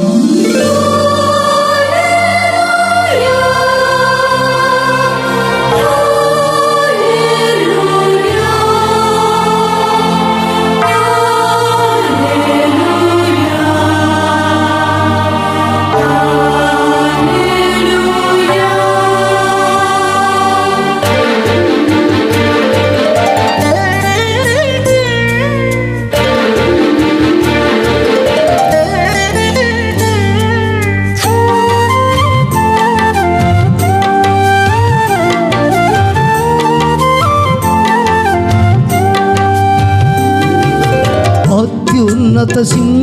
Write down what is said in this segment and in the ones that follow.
అత్యున్నత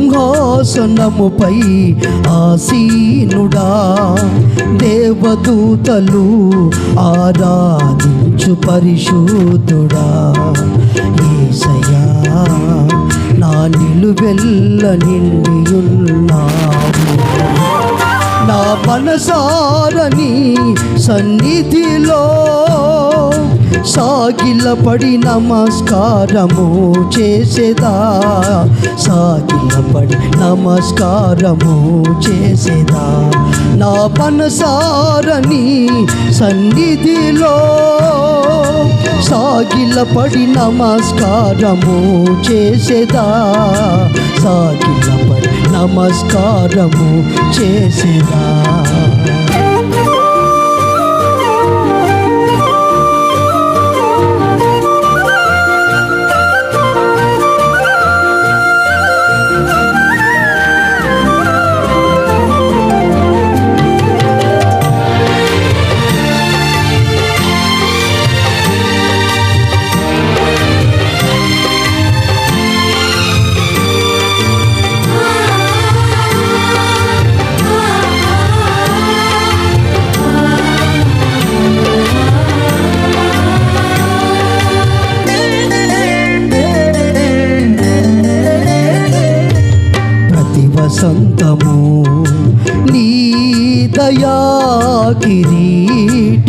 సింహాసనముపై ఆసీనుడా దేవదూతలు ఆరాధించు పరిశుద్ధుడా. ఏసయ్యా నా నిలువెల్ల నిండియున్నావు. నా మనసారని సన్నిధిలో సాగిలపడి నమస్కారము చేసేదా? సాగిలపడి నమస్కారము చేసేదా? నా పనసారని సన్నిధిలో సాగిలపడి నమస్కారము చేసేదా? సాగిలపడి నమస్కారము చేసేదా?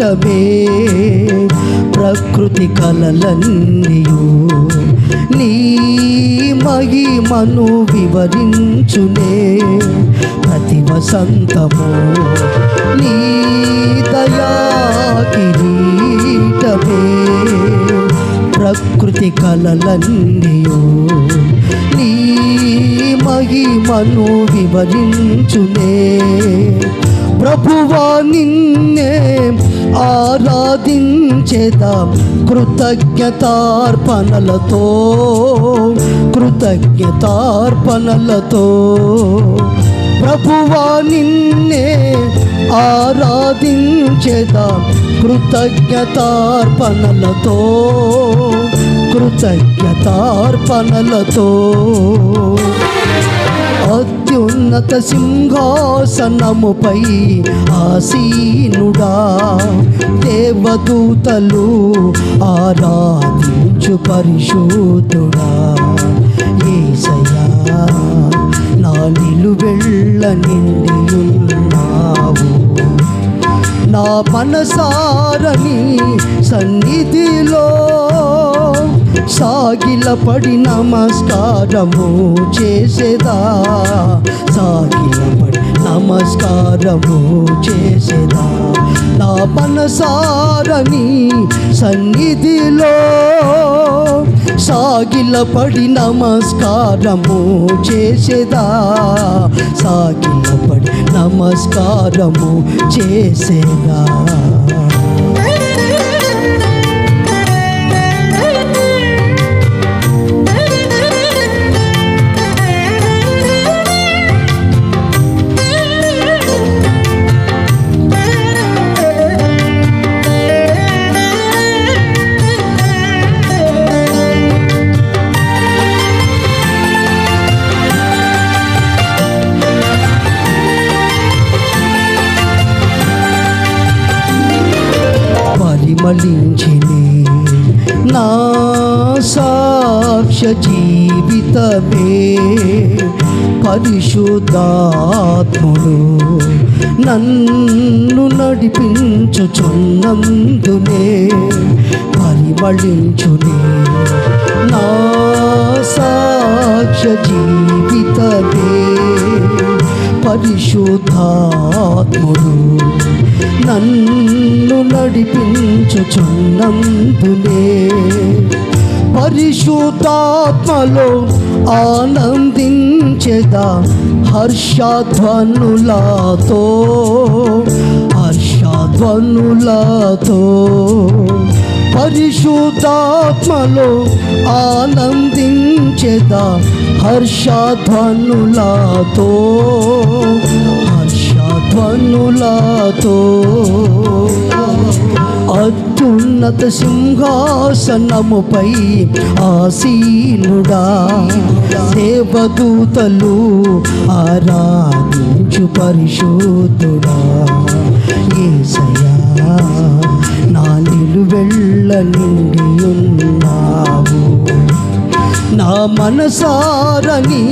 కిరీటమే ప్రకృతి కలలన్నీయు. నీ మహిమను వివరించునే ప్రతి వసంతము నీ దయా కిరీటమే ప్రకృతి కలలన్నీయు. నీ మహిమను వివరించునే. ప్రభువా నిన్నే ఆరాధించేదాం కృతజ్ఞతార్పణలతో కృతజ్ఞతార్పణలతో. ప్రభువా నిన్నే ఆరాధించేదాం కృతజ్ఞతార్పణలతో కృతజ్ఞతార్పణలతో. అత్యున్నత సింహాసనముపై ఆసీనుడా దేవదూతలు ఆరాధించు పరిశోధుడా ఏసయా నా నిలువెళ్ళ నిండియున్నావు. నా మనసారని సన్నిధిలో సాగిలపడి నమస్కారము చేసేదా? సాగిలపడి నమస్కారము చేసేదా? నా మనసారని సన్నిధిలో సాగిలపడి నమస్కారము చేసేదా? సాగిలపడి నమస్కారము చేసేదా? పరిమళించిని నా సాక్ష్య జీవితమే పరిశుద్ధాత్ముడు నన్ను నడిపించుచున్నందునే పరిమళించునే. నా సాక్ష్య జీవితమే పరిశుద్ధాత్ముడు నన్ను నడిపించుచున్నందునే పరిశుద్ధాత్మలో ఆనందించేదా హర్షధ్వనులతో? హర్షధ్వనులతో. పరిశుద్ధాత్మలో ఆనందించేదా హర్షధ్వనులతో? ధ్వనులతో అత్యున్నత సింహాసనముపై ఆసీనుడా దేవదూతలు ఆరాధించు పరిశోధుడా ఏసయా నా నిలువెళ్ళ నుండి ఉన్నావు నా మనసారని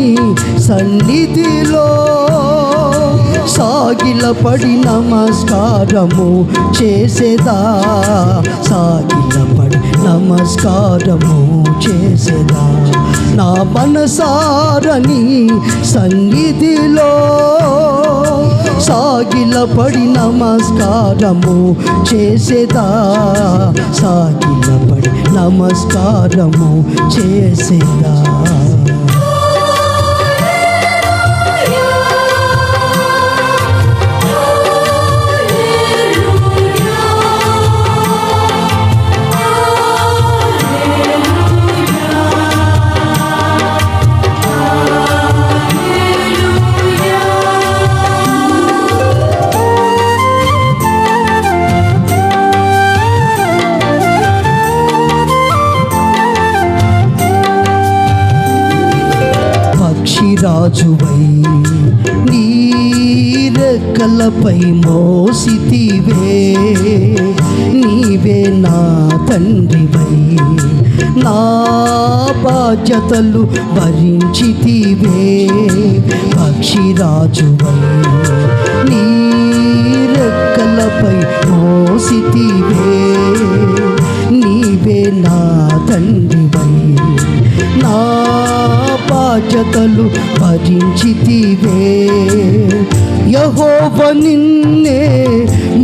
సన్నిధిలో సాగిలపడి నమస్కారము చేసేదా? సాగిలపడి నమస్కారము చేసేదా? నా మనసారని సన్నిధిలో సాగిలపడి నమస్కారము చేసేదా? సాగిలపడి నమస్కారము చేసేదా? రాజువై నీరకలపై మోసితివే. నీవే నా తండ్రివై. నా బాధ్యతలు భరించితివే. పక్షిరాజువై. నీ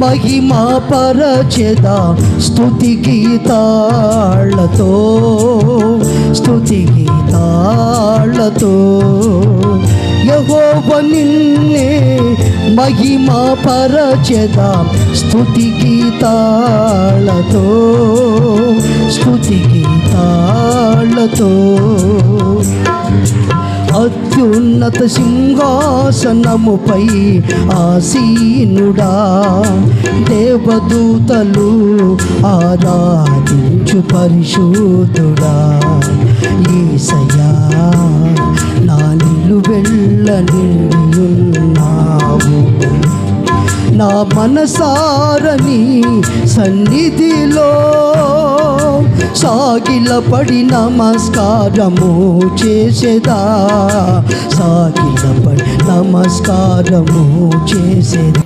మహిమా పరచెదా. స్థుతి గీతాళ్ళతో స్థుతి గీతాళ్ళతో. యహోవ నిన్నే మహిమా పరచెదా. స్థుతి గీతాళ్ళతో స్థుతి గీతాళ్ళతో. అత్యున్నత సింహాసనముపై ఆసీనుడా. దేవదూతలు ఆరాధించు పరిశోధుడా ఈసయా నా నిలువెళ్ళ నిండియున్నావు నా మనసారని సన్నిధిలో సాగిలపడి నమస్కారము చేసేదా? సాగిలపడి నమస్కారము చేసేదా?